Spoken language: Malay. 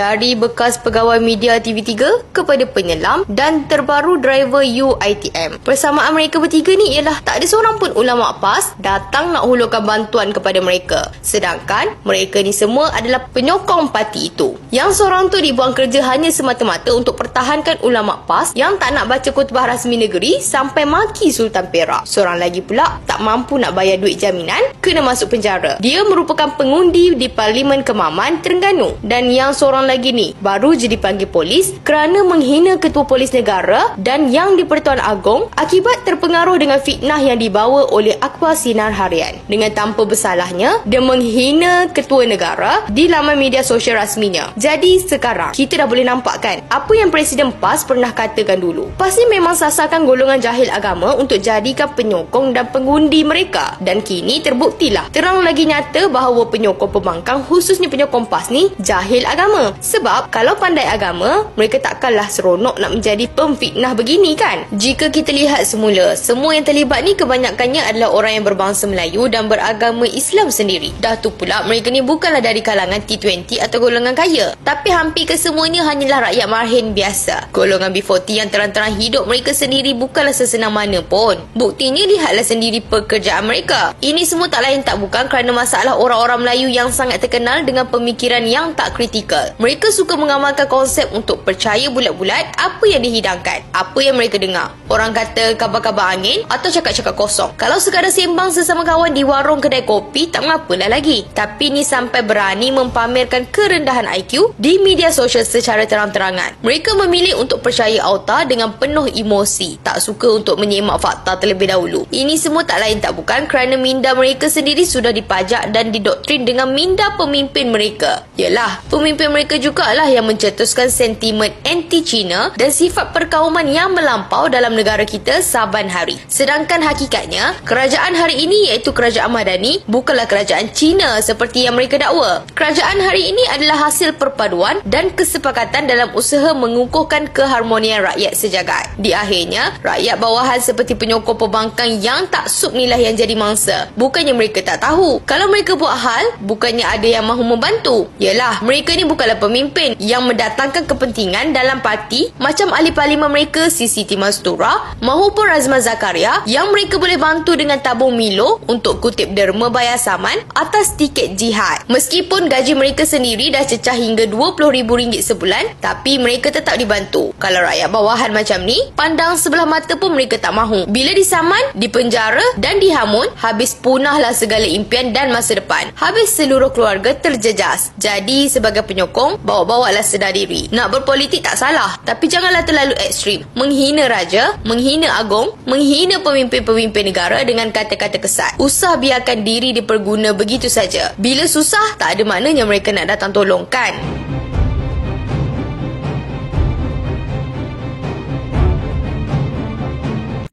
dari bekas pegawai media TV3 kepada penyelam dan terbaru driver UITM. Persamaan mereka bertiga ni ialah tak ada seorang pun ulama PAS datang nak hulurkan bantuan kepada mereka. Sedangkan mereka ni semua adalah penyokong parti itu. Yang seorang tu dibuang kerja hanya semata-mata untuk pertahankan ulama PAS yang tak nak baca kutubah rasmi negeri sampai maki Sultan Perak. Seorang lagi pula tak mampu nak bayar duit jaminan kena masuk penjara. Dia merupakan pengundi di Parlimen Kemaman, Terengganu. Dan yang seorang lagi ni. Baru je dipanggil polis kerana menghina Ketua Polis Negara dan yang di Pertuan Agong akibat terpengaruh dengan fitnah yang dibawa oleh Akbar Sinar Harian. Dengan tanpa bersalahnya, dia menghina Ketua Negara di laman media sosial rasminya. Jadi sekarang, kita dah boleh nampak kan apa yang Presiden PAS pernah katakan dulu. PAS ni memang sasarkan golongan jahil agama untuk jadikan penyokong dan pengundi mereka. Dan kini terbuktilah terang lagi nyata bahawa penyokong pembangkang khususnya penyokong PAS ni jahil agama. Sebab kalau pandai agama, mereka takkanlah seronok nak menjadi pemfitnah begini kan? Jika kita lihat semula, semua yang terlibat ni kebanyakannya adalah orang yang berbangsa Melayu dan beragama Islam sendiri. Dah tu pula mereka ni bukanlah dari kalangan T20 atau golongan kaya. Tapi hampir kesemuanya hanyalah rakyat marhin biasa. Golongan B40 yang terang-terang hidup mereka sendiri bukanlah sesenang mana pun. Buktinya lihatlah sendiri pekerjaan mereka. Ini semua tak lain tak bukan kerana masalah orang-orang Melayu yang sangat terkenal dengan pemikiran yang tak kritikal. Mereka suka mengamalkan konsep untuk percaya bulat-bulat apa yang dihidangkan, apa yang mereka dengar. Orang kata kabar-kabar angin atau cakap-cakap kosong. Kalau sekadar sembang sesama kawan di warung kedai kopi, tak mengapalah lagi. Tapi ni sampai berani mempamerkan kerendahan IQ di media sosial secara terang-terangan. Mereka memilih untuk percaya auta dengan penuh emosi. Tak suka untuk menyemak fakta terlebih dahulu. Ini semua tak lain tak bukan kerana minda mereka sendiri sudah dipajak dan didoktrin dengan minda pemimpin mereka. Yalah, pemimpin mereka jugalah yang mencetuskan sentimen anti-Cina dan sifat perkauman yang melampau dalam negara kita saban hari. Sedangkan hakikatnya, kerajaan hari ini iaitu kerajaan Madani bukanlah kerajaan Cina seperti yang mereka dakwa. Kerajaan hari ini adalah hasil perpaduan dan kesepakatan dalam usaha mengukuhkan keharmonian rakyat sejagat. Di akhirnya, rakyat bawahan seperti penyokong pembangkang yang tak sup inilah yang jadi mangsa. Bukannya mereka tak tahu. Kalau mereka buat hal, bukannya ada yang mahu membantu. Yalah, mereka ni bukanlah pemimpin yang mendatangkan kepentingan dalam parti macam ahli parlimen mereka Sisi Timastura mahupun Razman Zakaria yang mereka boleh bantu dengan tabung Milo untuk kutip derma bayar saman atas tiket jihad. Meskipun gaji mereka sendiri dah cecah hingga RM20,000 sebulan, tapi mereka tetap dibantu. Kalau rakyat bawahan macam ni, pandang sebelah mata pun mereka tak mahu. Bila disaman, dipenjara dan dihamun, habis punahlah segala impian dan masa depan. Habis seluruh keluarga terjejas. Jadi, sebagai penyokong, bawa-bawalah sedar diri. Nak berpolitik tak salah, tapi janganlah terlalu ekstrim. Menghina raja, menghina agung, menghina pemimpin-pemimpin negara kata-kata kesat. Usah biarkan diri diperguna begitu saja. Bila susah, tak ada maknanya mereka nak datang tolong kan?